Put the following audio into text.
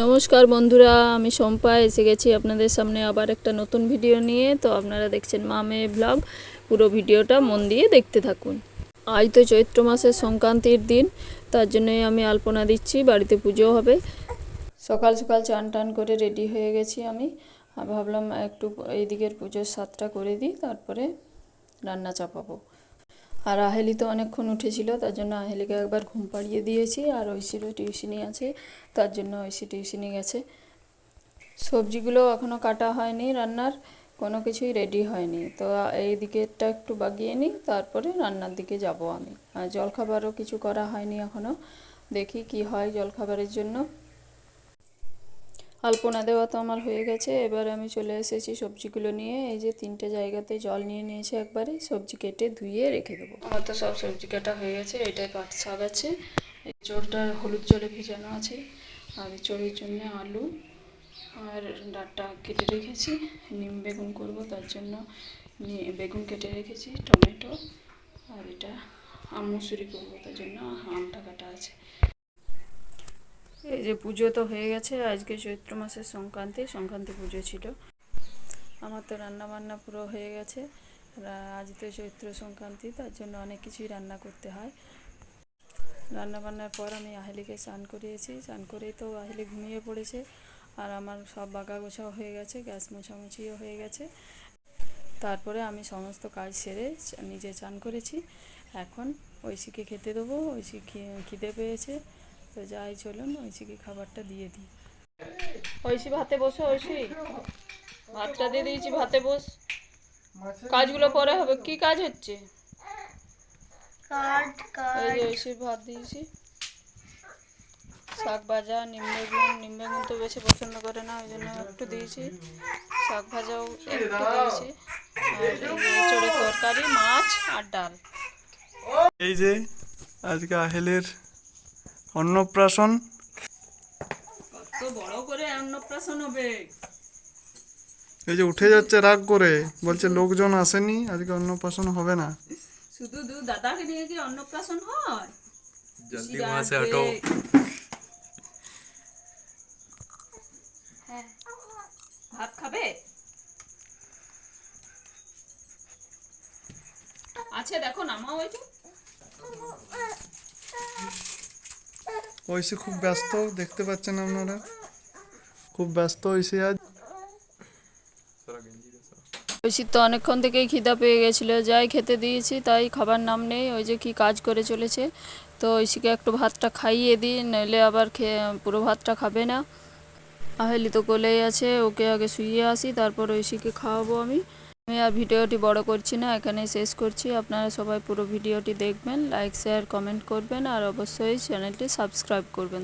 নমস্কার বন্ধুরা, আমি শম্পা, এসে গেছি আপনাদের সামনে আবার একটা নতুন ভিডিও নিয়ে। তো আপনারা দেখছেন মা মেয়ে ব্লগ, পুরো ভিডিওটা মন দিয়ে দেখতে থাকুন। আজ তো চৈত্র মাসের সংক্রান্তির দিন, তার জন্যই আমি আলপনা দিচ্ছি, বাড়িতে পুজো হবে। সকাল সকাল চান টান করে রেডি হয়ে গেছি আমি। ভাবলাম একটু এই দিকের পুজোর সাতটা করে দিই, তারপরে রান্না চাপাবো। আর আহেলি তো অনেকক্ষণ উঠেছিল, তার জন্য আহেলিকে একবার ঘুম পাড়িয়ে দিয়েছি আর ঐশীরও টিউশনি আছে, তার জন্য ঐশী টিউশনি গেছে। সবজিগুলো এখনও কাটা হয়নি রান্নার, কোনো কিছুই রেডি হয়নি। তো এই দিকেরটা একটু বাগিয়ে নিই, তারপরে রান্নার দিকে যাব আমি। আর জলখাবারও কিছু করা হয়নি এখনও দেখি কি হয় জলখাবারের জন্য। আলপনা দেওয়া তো আমার হয়ে গেছে। এবার আমি চলে এসেছি সবজিগুলো নিয়ে। এই যে তিনটে জায়গাতে জল নিয়ে নিয়েছি একবারে। সবজি কেটে ধুয়ে রেখে দেবো। আমার তো সব সবজি কাটা হয়ে গেছে। এটাই পাট শাক আছে। এই চোরটা হলুদ জলে ভিজানো আছে। আর চোরের জন্য আলু আর ডাঁটা কেটে রেখেছি। নিম বেগুন করব, তার জন্য বেগুন কেটে রেখেছি, টমেটো আর এটা আম মুসুরি করব, তার জন্য আমটা কাটা আছে। এই যে পুজো তো হয়ে গেছে, আজকে চৈত্র মাসের সংক্রান্তি সংক্রান্তি পুজো ছিল। আমার তো রান্না বান্না পুরো হয়ে গেছে। আজ তো চৈত্র সংক্রান্তি, তার জন্য অনেক কিছুই রান্না করতে হয়। রান্না বান্নার পর আমি আহেলিকে স্নান করিয়েছি। স্নান করেই তো আহেলি ঘুমিয়ে পড়েছে। আর আমার সব বাগা গোছাও হয়ে গেছে, গ্যাস মোছামুছিও হয়ে গেছে। তারপরে আমি সমস্ত কাজ সেরে নিজে চান করেছি। এখন ঐশীকে খেতে দেবো। ঐশী খিদে পেয়েছে। তো যাই চলুন ঐশীকে খাবারটা দিয়ে দিই। ঐশী ভাতে বসো ঐশী। ভাতটা দিয়ে দিয়েছি ভাতে বস। কাজগুলো পরে হবে। কি কাজ হচ্ছে? এই যে ঐশীর ভাত দিয়েছি। শাক ভাজা নিম বেগুন। নিম বেগুন তো বেশি পছন্দ করে না ওই জন্য একটু দিয়েছি। শাক ভাজাও একটু দিয়েছি। তরকারি মাছ আর ডাল। এই যে আজকে আহেলের অন্নপ্রাশন? কত বড় করে অন্নপ্রাশন হবে। এই যে উঠে যাচ্ছে রাগ করে বলছে লোকজন আসেনি আজকে অন্নপ্রাশন হবে না। শুধু দু দাদাকে নিয়ে কি অন্নপ্রাশন হয়? জলদি মাসে হটো হ্যাঁ। ভাত খাবে? আছে দেখো নামা তো ঐশী খুব ব্যস্ত, দেখতে পাচ্ছেন আপনারা। খুব ব্যস্ত ঐশী আজ। ঐশীর তো অনেকক্ষণ থেকেই খিদা পেয়ে গেছিল। যাই খেতে দিয়েছি, তাই খাবার নাম নেই। ওই যে কি কাজ করে চলেছে। তো ঐশীকে একটু ভাতটা খাইয়ে দিই, নইলে আবার খেয়ে, পুরো ভাতটা খাবে না। আহেলি তো কোলেই আছে, ওকে আগে শুইয়ে আসি, তারপর ঐশীকে খাওয়াবো আমি। আমি আর ভিডিওটি বড় করছি না, এখানেই শেষ করছি। আপনারা সবাই পুরো ভিডিওটি দেখবেন লাইক শেয়ার কমেন্ট করবেন, আর অবশ্যই চ্যানেলটি সাবস্ক্রাইব করবেন।